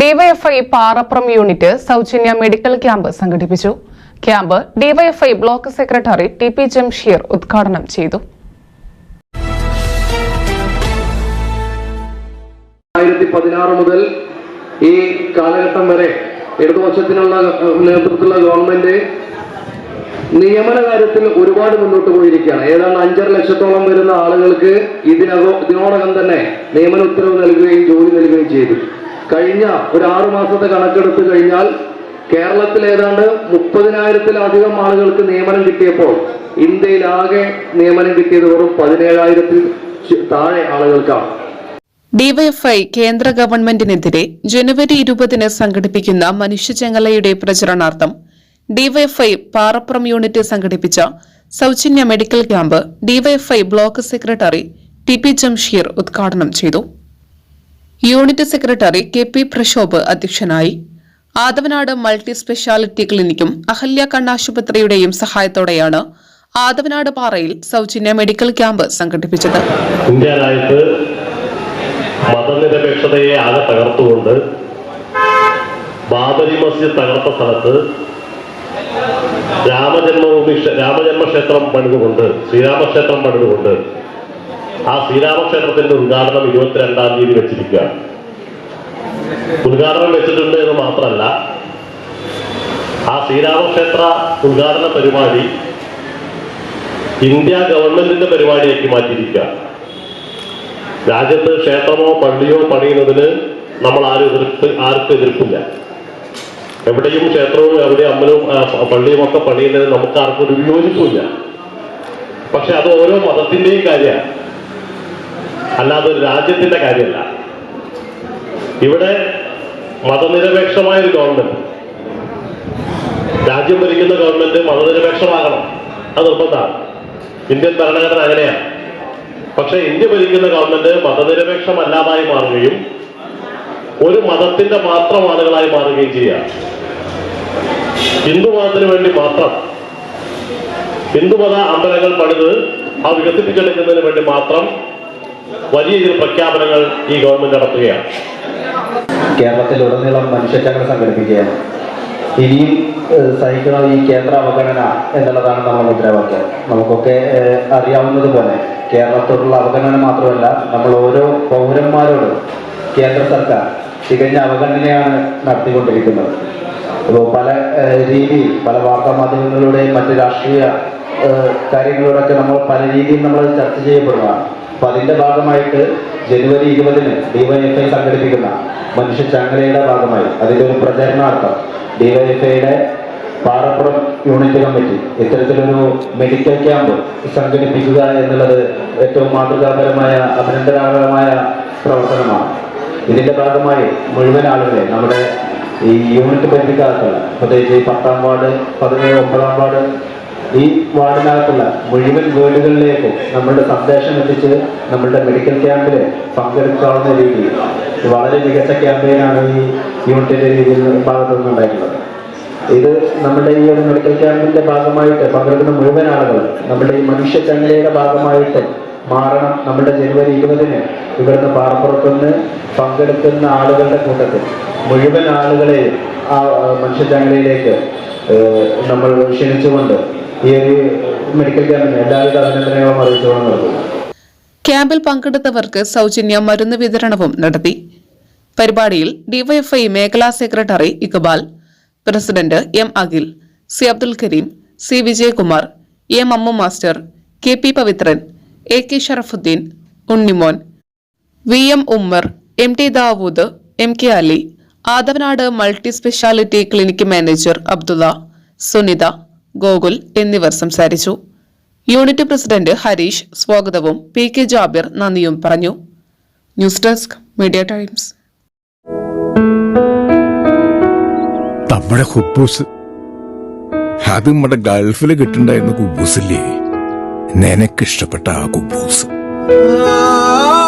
DYFI Parappuram unit സൗജന്യ medical camp സംഘടിപ്പിച്ചു. Camp DYFI block secretary T P Jamsheer ഉദ്ഘാടനം ചെയ്തു. രണ്ടായിരത്തി പതിനാറ് മുതൽ ഈ കാലഘട്ടം വരെ ഇടതുപക്ഷത്തിനുള്ള നേതൃത്വത്തിലുള്ള ഗവൺമെന്റ് നിയമന കാര്യത്തിൽ ഒരുപാട് മുന്നോട്ട് പോയിരിക്കുകയാണ്. ഏതാണ്ട് അഞ്ചര ലക്ഷത്തോളം വരുന്ന ആളുകൾക്ക് ഇതിനകം ഇതിനോടകം തന്നെ നിയമന ഉത്തരവ് നൽകുകയും ജോലി നൽകുകയും ചെയ്തു. കഴിഞ്ഞ ഒരു ആറു മാസത്തെ കണക്കെടുത്ത് കഴിഞ്ഞാൽ കേരളത്തിൽ ഏതാണ്ട് മുപ്പതിനായിരത്തിലധികം ആളുകൾക്ക് നിയമനം കിട്ടിയപ്പോൾ ഇന്ത്യയിലാകെ നിയമനം കിട്ടിയത് വെറും പതിനേഴായിരത്തിൽ താഴെ ആളുകൾക്കാണ്. ഡിവൈഎഫ്ഐ കേന്ദ്ര ഗവൺമെന്റിനെതിരെ ജനുവരി ഇരുപതിന് സംഘടിപ്പിക്കുന്ന മനുഷ്യചങ്ങലയുടെ പ്രചരണാർത്ഥം ഡിവൈഎഫ്ഐ പാറപ്പുറം യൂണിറ്റ് സംഘടിപ്പിച്ച സൗജന്യ medical camp DYFI block secretary T P Jamsheer ഉദ്ഘാടനം ചെയ്തു. Unit secretary K P Prashobh അധ്യക്ഷനായി. ആദവനാട് മൾട്ടി സ്പെഷ്യാലിറ്റി ക്ലിനിക്കും അഹല്യ കണ്ണാശുപത്രിയുടെയും സഹായത്തോടെയാണ് ആദവനാട് പാറയിൽ സൗജന്യ മെഡിക്കൽ ക്യാമ്പ് സംഘടിപ്പിച്ചത്. മതനിരപേക്ഷതയെ ആകെ തകർത്തുകൊണ്ട് ബാബരി മസ്ജിദ് തകർത്ത സ്ഥലത്ത് രാമജന്മഭൂമി രാമജന്മക്ഷേത്രം പണിതുകൊണ്ട് ശ്രീരാമക്ഷേത്രം പണിതുകൊണ്ട് ആ ശ്രീരാമക്ഷേത്രത്തിന്റെ ഉദ്ഘാടനം ഇരുപത്തിരണ്ടാം തീയതി വെച്ചിരിക്കുകയാണ്. ഉദ്ഘാടനം വെച്ചിട്ടുണ്ട് എന്ന് മാത്രമല്ല ആ ശ്രീരാമക്ഷേത്ര ഉദ്ഘാടന പരിപാടി ഇന്ത്യ ഗവൺമെന്റിന്റെ പരിപാടിയാക്കി മാറ്റിയിരിക്കുക രാജ്യത്ത് ക്ഷേത്രമോ പള്ളിയോ പണിയുന്നതിന് നമ്മൾ ആരും എതിർപ്പ് ആർക്കും എതിർപ്പില്ല. എവിടെയും ക്ഷേത്രവും എവിടെ അമ്പലവും ആ, പള്ളിയും ഒക്കെ പണിയുന്നതിന് നമുക്ക് ആർക്കും ഒരു വിയോജിപ്പില്ല പക്ഷെ അത് ഓരോ മതത്തിന്റെയും കാര്യമാണ്. അല്ലാതെ ഒരു രാജ്യത്തിന്റെ കാര്യമല്ല. ഇവിടെ മതനിരപേക്ഷമായ ഒരു ഗവൺമെന്റ് രാജ്യം ഭരിക്കുന്ന ഗവൺമെന്റ് മതനിരപേക്ഷമാകണം. അത് നിർബന്ധമാണ്. ഇന്ത്യൻ ഭരണഘടന അങ്ങനെയാണ്. പക്ഷെ ഇന്ത്യ ഭരിക്കുന്ന ഗവൺമെന്റ് മതനിരപേക്ഷമല്ലാതായി മാറുകയും ഒരു മതത്തിന്റെ മാത്രം ആളുകളായി മാറുകയും ചെയ്യുക ഹിന്ദു മതത്തിന് വേണ്ടി മാത്രം ഹിന്ദുമത അമ്പലങ്ങൾ പണിത് ആ വികസിപ്പിച്ചെടുക്കുന്നതിന് വേണ്ടി മാത്രം വലിയ രീതിയിൽ പ്രഖ്യാപനങ്ങൾ ഈ ഗവൺമെന്റ് നടത്തുകയാണ്. കേരളത്തിലുടനീളം മനുഷ്യച്ചങ്ങല സംഘടിപ്പിക്കുകയാണ്. ഇനിയും സഹിക്കുന്ന ഈ കേന്ദ്ര അവഗണന എന്നുള്ളതാണ് നമ്മുടെ മുദ്രാവാക്യം. നമുക്കൊക്കെ അറിയാവുന്നത് അറിയാവുന്നതുപോലെ കേരളത്തോടുള്ള അവഗണന മാത്രമല്ല നമ്മൾ ഓരോ പൗരന്മാരോടും കേന്ദ്ര സർക്കാർ തികഞ്ഞ അവഗണനയാണ് നടത്തിക്കൊണ്ടിരിക്കുന്നത്. അപ്പോൾ പല രീതിയിൽ പല വാർത്താ മാധ്യമങ്ങളിലൂടെയും മറ്റ് രാഷ്ട്രീയ കാര്യങ്ങളിലൂടെയൊക്കെ നമ്മൾ പല രീതിയിൽ നമ്മൾ ചർച്ച ചെയ്യപ്പെടുന്നതാണ്. അപ്പൊ അതിന്റെ ഭാഗമായിട്ട് ജനുവരി ഇരുപതിന് ഡിവൈഎഫ്ഐ സംഘടിപ്പിക്കുന്ന മനുഷ്യ ചങ്ങലയുടെ ഭാഗമായി അതിന്റെ ഒരു പ്രചരണാർത്ഥം ഡിവൈഎഫ്ഐയുടെ പാറപ്പുറം യൂണിറ്റ് കമ്മിറ്റി ഇത്തരത്തിലൊരു മെഡിക്കൽ ക്യാമ്പ് സംഘടിപ്പിക്കുക എന്നുള്ളത് ഏറ്റവും മാതൃകാപരമായ അഭിനന്ദനാർഹമായ പ്രവർത്തനമാണ്. ഇതിന്റെ ഭാഗമായി മുഴുവൻ ആളുകളെ നമ്മുടെ ഈ യൂണിറ്റ് പരിധിക്കാർക്ക് പ്രത്യേകിച്ച് ഈ പത്താം വാർഡ് പതിനേഴ് ഒമ്പതാം വാർഡ് ഈ വാർഡിനകത്തുള്ള മുഴുവൻ വീടുകളിലേക്കും നമ്മളുടെ സന്ദേശം എത്തിച്ച് നമ്മളുടെ മെഡിക്കൽ ക്യാമ്പിൽ പങ്കെടുക്കാവുന്ന രീതിയിൽ വളരെ മികച്ച ക്യാമ്പയിനാണ് ഈ യൂണിറ്റിന്റെ രീതിയിൽ ഭാഗത്തു നിന്നുണ്ടായിട്ടുള്ളത് ഇത് നമ്മുടെ ഈ ഒരു മെഡിക്കൽ ക്യാമ്പിന്റെ ഭാഗമായിട്ട് പങ്കെടുക്കുന്ന മുഴുവൻ ആളുകൾ നമ്മുടെ ഈ മനുഷ്യ ചങ്ങലയുടെ ഭാഗമായിട്ട് മാറണം നമ്മുടെ ജനുവരി ഇരുപതിന് ഇവിടുന്ന് പാറപ്പുറത്തുനിന്ന് പങ്കെടുക്കുന്ന ആളുകളുടെ കൂട്ടത്തിൽ മുഴുവൻ ആളുകളെയും ആ മനുഷ്യ ചങ്ങലയിലേക്ക് നമ്മൾ ക്ഷണിച്ചുകൊണ്ട് ക്യാമ്പിൽ പങ്കെടുത്തവർക്ക് സൗജന്യ മരുന്ന് വിതരണവും നടത്തി. പരിപാടിയിൽ ഡിവൈഎഫ്ഐ മേഖലാ secretary Iqbal president M Akhil C Abdul Kareem C Vijayakumar M Ammu master K P Pavithran A K Sharafuddin Unnimon V M Ummer M T Dawood M K Ali Athavanad multi speciality clinic manager Abdulla Sunitha Gokul എന്നിവർ സംസാരിച്ചു. Unit president Harish സ്വാഗതവും P K Jabir നന്ദിയും പറഞ്ഞു. News desk media times. നമ്മുടെ ഹുബൂസ്. അത് നമ്മുടെ ഗൾഫിൽ കിട്ടുണ്ടായിരുന്ന കുബൂസില്ലേ? നിനക്കിഷ്ടപ്പെട്ട ആ കുബൂസ്. ആ